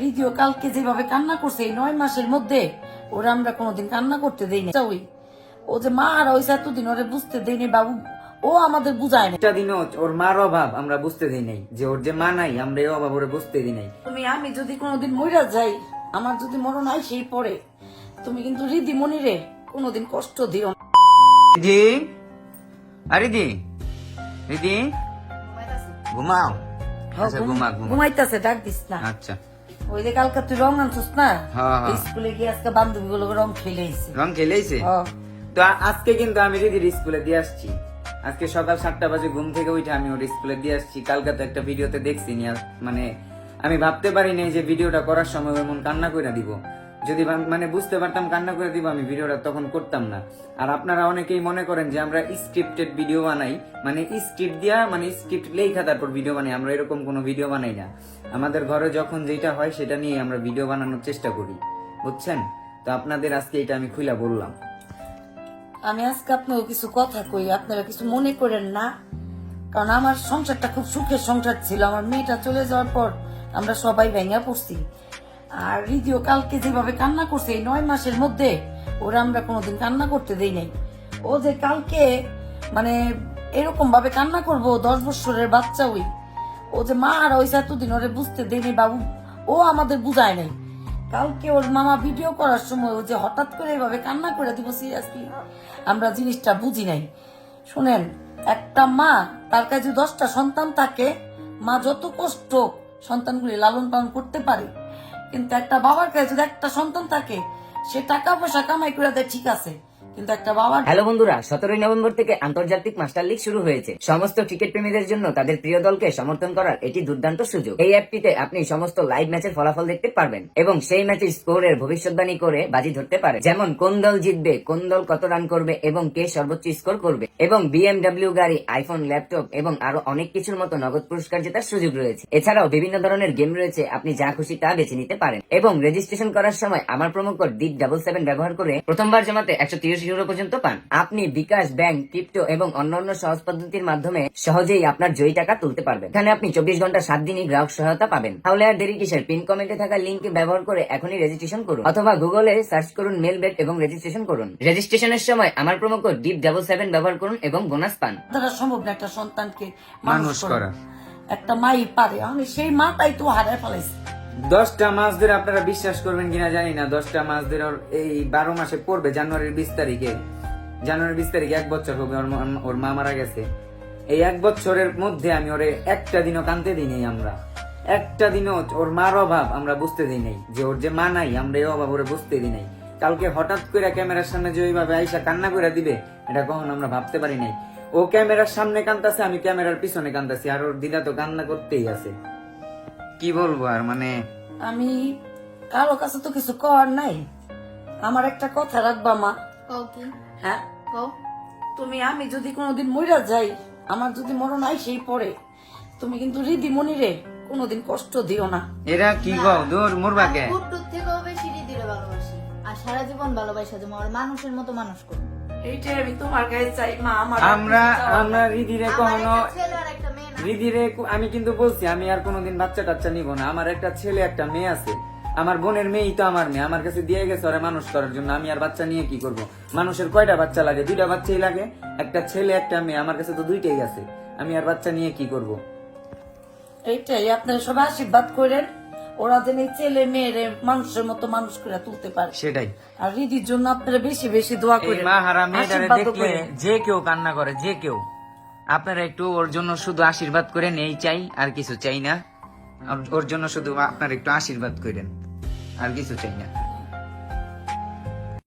রিদিও কালকে যেভাবে কান্না করছে এই নয় মাসের মধ্যে ওরা আমরা কোনোদিন কান্না করতে দেইনি ওই। ও যে মা আর ওই এতদিন ওরে বুঝতে দেয়নি বাবু ও আমাদের বুঝায় না একটা দিনও ওর মার অভাব আমরা বুঝতে দিই নাই যে ওর যে মা নাই আমরা এই অভাব ওরে বুঝতে দিই নাই। তুমি আমি যদি কোনোদিন মইরা যাই আমার যদি মরণ হয় সেই পরে তুমি কিন্তু রিদি মনিরে কোনোদিন কষ্ট দিও না। রিদি? আরে দি রিদি? ঘুমাও। আচ্ছা ঘুমা ঘুমা ঘুমাইতেছে ডাক দিস না। আচ্ছা। ওই যে কালকে তুই রং আনছিস না? হ্যাঁ, হ্যাঁ। স্কুলে গিয়ে আজকে বান্ধবী গুলো রং খেলে রং খেলেইছে? তো আজকে কিন্তু আমি দিদির স্কুলে দিয়ে আসছি। আজকে সকাল সাতটা বাজে ঘুম থেকে উঠে আমি ওর স্কুলে দিয়ে আসছি। কালকে তো একটা ভিডিওতে দেখছি মানে আমি ভাবতে পারি নাই যে ভিডিওটা করার সময় ও এমন কান্না করে দিব। যদি মানে বুঝতে পারতাম, কান্না করে দিব আমি ভিডিওটা, তখন করতাম না। আর আপনারা অনেকেই মনে করেন যে আমরা স্ক্রিপ্টেড ভিডিও বানাই। মানে স্ক্রিপ্ট দিয়া মানে স্ক্রিপ্ট লেখা তারপর ভিডিও বানাই। আমরা এরকম কোনো ভিডিও বানাই না। আমাদের ঘরে যখন যেটা হয়, সেটা নিয়ে আমরা ভিডিও বানানোর চেষ্টা করি। বুঝছেন? তো আপনাদের আজকে এটা আমি খুলে বললাম। আমি আজকে আপনাকে কিছু কথা কই, আপনারা কিছু মনে করেন না? কারণ আমার সংসারটা খুব সুখের সংসার ছিল। আমার মেয়েটা চলে যাওয়ার পর আমরা সবাই ভেঙে পড়ছি। আর রিদিও কালকে যেভাবে কান্না করছে, এই নয় মাসের মধ্যে ওরা আমরা কোনোদিন কান্না করতে দেই নাই। ও যে কালকে মানে এরকম ভাবে কান্না করব দশ বছরের বাচ্চা ওই। ও যে মা আর ওই এতদিন ওরে বুঝতে দেয়নি বাবু, ও আমাদের বুঝায় নাই। কালকে ওর মামা ভিডিও করার সময় ও যে হঠাৎ করে এভাবে কান্না করে দিব সিরিয়াসলি আমরা জিনিসটা বুঝি নাই। শুনেন, একটা মা, তার কাছে দশটা সন্তান থাকে, মা যত কষ্ট সন্তানগুলি লালন পালন করতে পারে কিন্তু একটা বাবার কাছে যদি একটা সন্তান থাকে, সে টাকা পয়সা কামাই করে দেয়, ঠিক আছে। কিন্তু একটা বাবার হ্যালো বন্ধুরা, সতেরোই নভেম্বর থেকে আন্তর্জাতিক মাস্টার লিগ শুরু হয়েছে। সমস্ত ক্রিকেট প্রেমীদের জন্য তাদের প্রিয় দলকে সমর্থন করার এটি দুর্দান্ত সুযোগ। এই অ্যাপটিতে আপনি সমস্ত লাইভ ম্যাচের ফলাফল দেখতে পারবেন এবং সেই ম্যাচের স্কোরের ভবিষ্যৎবাণী করে বাজি ধরতে পারে যেমন, কোন দল জিতবে, কোন দল কত রান করবে এবং কে সর্বোচ্চ স্কোর করবে এবং বিএমডব্লিউ গাড়ি, আইফোন, ল্যাপটপ এবং আরও অনেক কিছুর মতো নগদ পুরস্কার জেতার সুযোগ রয়েছে। এছাড়াও বিভিন্ন ধরনের গেম রয়েছে, আপনি যা খুশি তা বেছে নিতে পারেন। এবং রেজিস্ট্রেশন করার সময় আমার promo code deep double seven ব্যবহার করে প্রথমবার জমাতে একশো তিরিশ ইউরো পর্যন্ত পান। আপনি বিকাশ ব্যাংক ক্রিপ্টো এবং অন্যান্য সহজ পদ্ধতির মাধ্যমে সহজেই আপনার জয়ী টাকা তুলতে পারবেন। এখানে আপনি চব্বিশ ঘণ্টা সাত দিনই গ্রাহক সহায়তা পাবেন। তাহলে আর দেরি কিসের? পিন কমেন্টে থাকা লিঙ্ক ব্যবহার করে এখনই রেজিস্ট্রেশন করুন। অথবা গুগলে সার্চ করুন মেল বেট এবং রেজিস্ট্রেশন করুন। রেজিস্ট্রেশনের সময় আমার promo code deep double seven ব্যবহার করুন এবং বোনাস পান। দ্বারা সম্ভব না একটা সন্তানকে মানুষ। করা। একটা মাই পারে। আমি সেই মাটাই তো হারায় ফেলাইছি। দশটা মাস ধরে আপনারা বিশ্বাস করবেন কিনা জানি না, দশটা মাস ধরে এই বারো মাসে পড়বে জানুয়ারির বিশ তারিখে। জানুয়ারির বিশ তারিখে এক বছর হবে, ওর মা মারা গেছে। এই এক বছরের মধ্যে আমি ওরে একটা দিনও কানতে দিই নাই আমরা। একটা দিনও ওর মার অভাব আমরা বুঝতে দিই নাই, যে ওর যে মা নাই, আমরা এই অভাব ওরে বুঝতে দিই নাই। কালকে হঠাৎ করে ক্যামেরার সামনে যে ওইভাবে আইসা কান্না করে দিবে, এটা কখন আমরা ভাবতে পারি নাই। ও ক্যামেরার সামনে কান্দাছে আমি ক্যামেরার পিছনে কান্দাছি আর ওর দিদা তো কান্না করতেই আছে। কি বলব আর মানে? আমি কারও কাছে তো কিছু করার নাই। আমার একটা কথা রাখবা মা। হ্যাঁ? তুমি আমি যদি কোনোদিন মইরা যাই আমার যদি মরণ হয় সেই পরে তুমি কিন্তু রিদি মনিরে কোনোদিন কষ্ট দিও না। এরা কি গো দূর মুরবাকে কুট্টুর থেকেও বেশি দিদিরে ভালোবাসি আর সারা জীবন ভালোবাসা তুমি আমার মানুষের মতো মানুষ করো এইটাই আমি তোমার কাছে চাই মা আমার আমরা আমরা রিদিরে কখনো রিদিরে আমি কিন্তু বলছি আমি আর কোনোদিন বাচ্চা টাচ্চা নিব না। আমার একটা ছেলে একটা মেয়ে আছে। আমার বোনের মেয়েই তো আমার মেয়ে। আমার কাছে দিয়ে গেছে ওরা মানুষ করার জন্য। আমি আর বাচ্চা নিয়ে কি করব? মানুষের কয়টা বাচ্চা লাগে? দুইটা বাচ্চাই লাগে। একটা ছেলে একটা মেয়ে। আমার কাছে তো দুইটাই আছে। আমি আর বাচ্চা নিয়ে কি করব? এইটাই। আপনারা সবাই আশীর্বাদ করেন। ওরা যেন এই ছেলে মেয়েরে মানুষের মতো মানুষ করে তুলতে পারে। সেটাই। আর রিদির জন্য আপনারা বেশি বেশি দোয়া এই করেন। মা হারা মেয়েটারে আশীর্বাদও দেখলে করেন। যে কেউ কান্না করে যে কেউ। আপনারা একটু ওর জন্য শুধু আশীর্বাদ করেন এই চাই, আর কিছু চাই না। ওর জন্য শুধু আপনার একটু আশীর্বাদ করেন, আর কিছু চাই না।